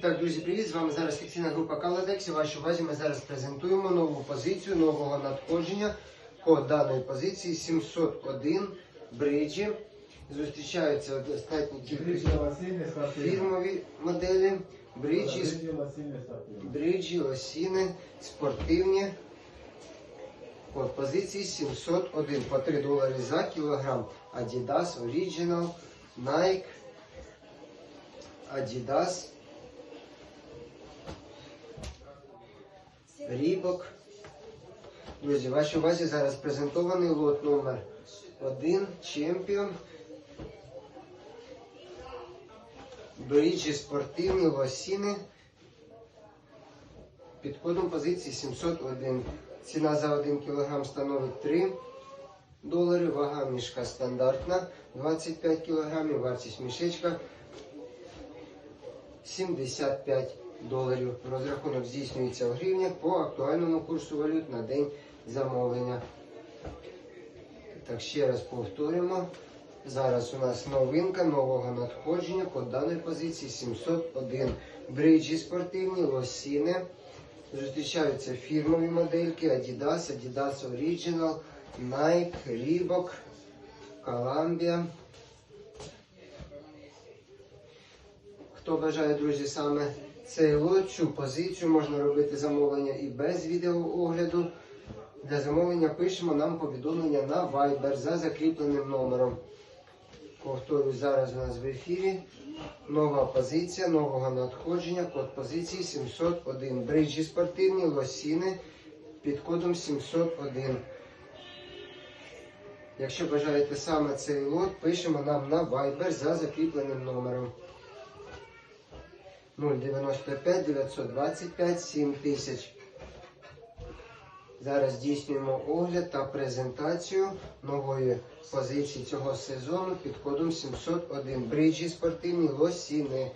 Так, друзі, привіт! З вами зараз секційна група Каладекс. І вашій увазі ми зараз презентуємо нову позицію нового надходження. Код даної позиції 701 бриджі. Зустрічаються кількість фірмові моделі, бриджі, бриджі, лосіни, спортивні. Код позиції 701 по 3 долари за кілограм. Adidas Original, Nike, Adidas. Рібок. Друзі, вашій увазі зараз презентований лот номер 1 Чемпіон. Бріджі спортивні лосіни. Під кодом позиції 701. Ціна за 1 кг становить 3 долари. Вага мішка стандартна 25 кг. Вартість мішечка 75 доларів. Розрахунок здійснюється в гривнях по актуальному курсу валют на день замовлення. Так, ще раз повторюємо. Зараз у нас новинка нового надходження по даної позиції 701. Бриджі спортивні, лосіни. Зустрічаються фірмові модельки Adidas, Adidas Original, Nike, Reebok, Columbia. Хто бажає, друзі, саме лот, цю позицію можна робити замовлення і без відеоогляду. Для замовлення пишемо нам повідомлення на Viber за закріпленим номером. Повторюю, зараз у нас в ефірі нова позиція нового надходження, код позиції 701. Бриджі спортивні, лосіни під кодом 701. Якщо бажаєте саме цей лот, пишемо нам на Viber за закріпленим номером. 095 925 7000. Зараз здійснюємо огляд та презентацію нової позиції цього сезону під кодом 701. Бриджі спортивні лосіни.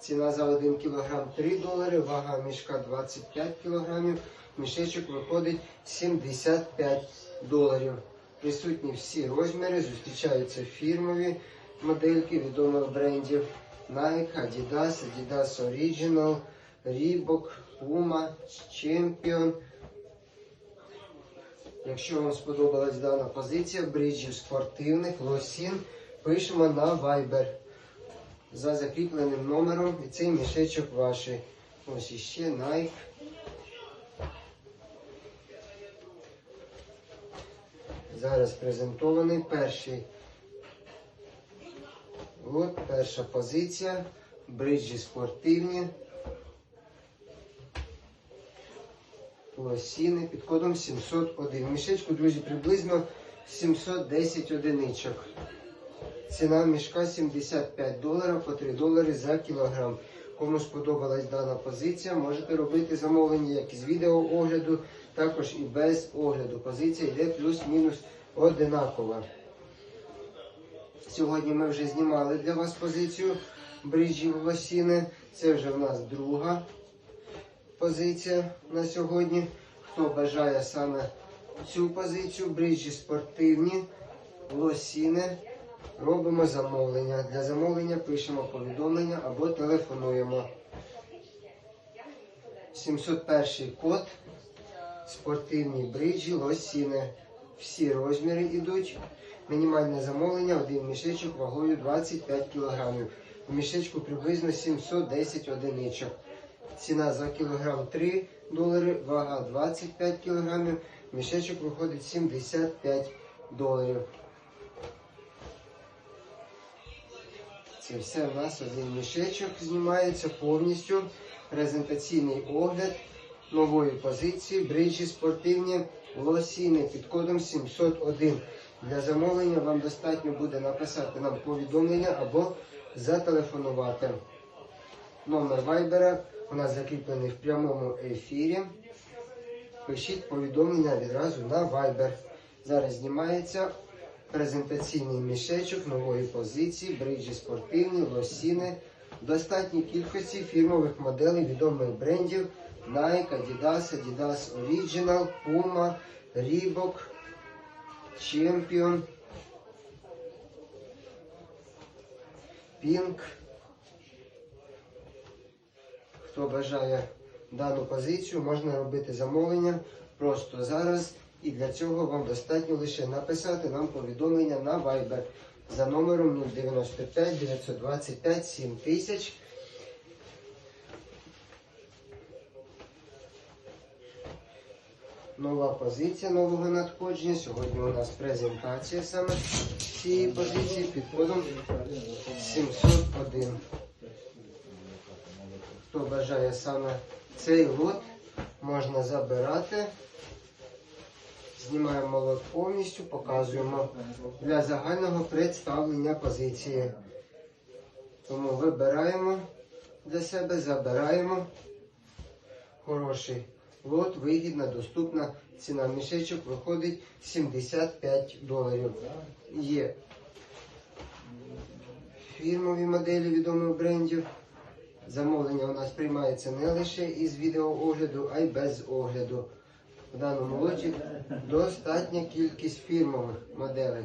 Ціна за 1 кг 3 долари, вага мішка 25 кг. Мішечок виходить 75 доларів. Присутні всі розміри, зустрічаються фірмові модельки відомих брендів. Nike, Adidas, Adidas Original, Reebok, Puma, Champion. Якщо вам сподобалась дана позиція бриджів спортивних лосін, пишемо на Viber за закріпленим номером і цей мішечок ваш. Ось іще Nike. Зараз презентований перший От перша позиція. Бриджі спортивні. Лосіни під кодом 701. Мішечку, друзі, приблизно 710 одиничок. Ціна мішка 75 доларів по 3 долари за кілограм. Кому сподобалась дана позиція, можете робити замовлення як із відеоогляду, також і без огляду. Позиція йде плюс-мінус одинакова. Сьогодні ми вже знімали для вас позицію бриджів лосіни. Це вже в нас друга позиція на сьогодні. Хто бажає саме цю позицію, бриджі спортивні, лосіни, робимо замовлення. Для замовлення пишемо повідомлення або телефонуємо. 701 код. Спортивні бриджі, лосіни. Всі розміри йдуть. Мінімальне замовлення, один мішечок вагою 25 кг. У мішечку приблизно 710 одиничок. Ціна за кілограм 3 долари, вага 25 кг. Мішечок виходить 75 доларів. Це все в нас один мішечок знімається повністю. Презентаційний огляд нової позиції. Бриджі спортивні лосіни під кодом 701. Для замовлення вам достатньо буде написати нам повідомлення або зателефонувати. Номер вайбера у нас закріплений в прямому ефірі. Пишіть повідомлення відразу на Viber. Зараз знімається презентаційний мішечок нової позиції, бриджі спортивні, лосіни, достатній кількості фірмових моделей відомих брендів Nike, Adidas, Adidas Original, Puma, Reebok, Champion, Pink. Хто бажає дану позицію, можна робити замовлення просто зараз. І для цього вам достатньо лише написати нам повідомлення на Viber за номером 095 925 7000. Нова позиція нового надходження. Сьогодні у нас презентація саме цієї позиції під кодом 701. Хто бажає саме цей лот, можна забирати. Знімаємо лот повністю, показуємо для загального представлення позиції. Тому вибираємо для себе, забираємо. Хороший лот, вигідна, доступна ціна. Мішечок виходить 75 доларів. Є фірмові моделі відомих брендів. Замовлення у нас приймається не лише із відеоогляду, а й без огляду. В даному лоті достатня кількість фірмових моделей.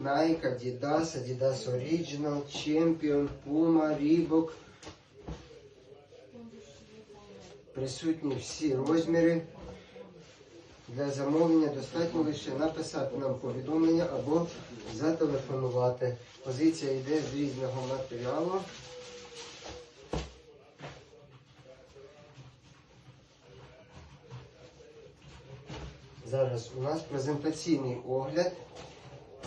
Nike, Adidas, Adidas Original, Champion, Puma, Reebok. Присутні всі розміри. Для замовлення достатньо лише написати нам повідомлення або зателефонувати. Позиція йде з різного матеріалу. Зараз у нас презентаційний огляд.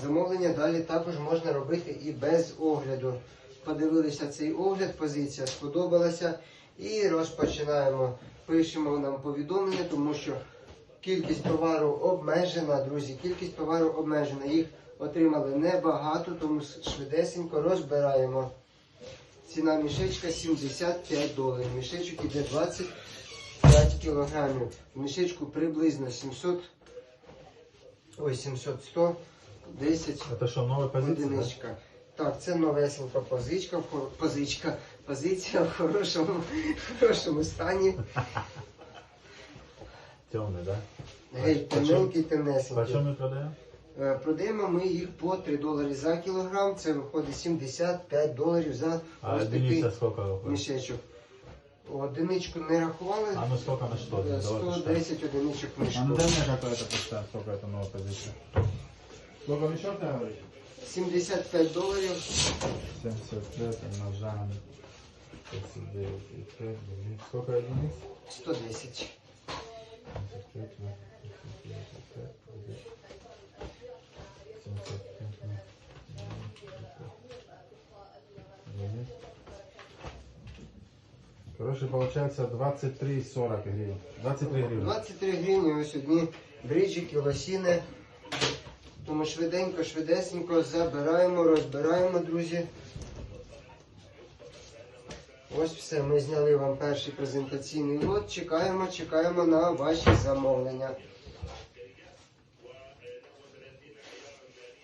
Замовлення далі також можна робити і без огляду. Подивилися цей огляд, позиція сподобалася. І розпочинаємо. Пишемо нам повідомлення, тому що кількість товару обмежена, друзі. Кількість товару обмежена. Їх отримали небагато, тому швидесенько розбираємо. Ціна мішечка 75 доларів. Мішечок іде 25 кілограмів. В мішечку приблизно 700, ой, 700, 100, 10 Это что, новая позиция? да? одиничка. Так, це новесенька позичка, позичка, позиція в хорошому, в хорошому стані. Темный, да? Геть Почем- тоненький, темнесенький. Почем мы продаем? Е, Продаємо ми їх по 3 долари за кілограм. Це виходить 75 доларів за А ось такий единица сколько выходит? мішечок. Одиничку не рахували. А ну сколько на что? Е, Давай посчитаем. 110 одиничок в А ну мішку. дай мне какое-то представь, сколько это новая позиция. Сколько мешок ты говоришь? 75 доларів. 75 умножаем 39 и 5, блин. Сколько единиц? 110. 75 на 39 и 5, 75 на 9. Короче, получается 23,40 гривен. 23 гривен. 23 гривні ось одні бриджики, лосіни. Тому швиденько, швидесенько забираємо, розбираємо, друзі. Ось все, ми зняли вам перший презентаційний лот. Чекаємо, чекаємо на ваші замовлення.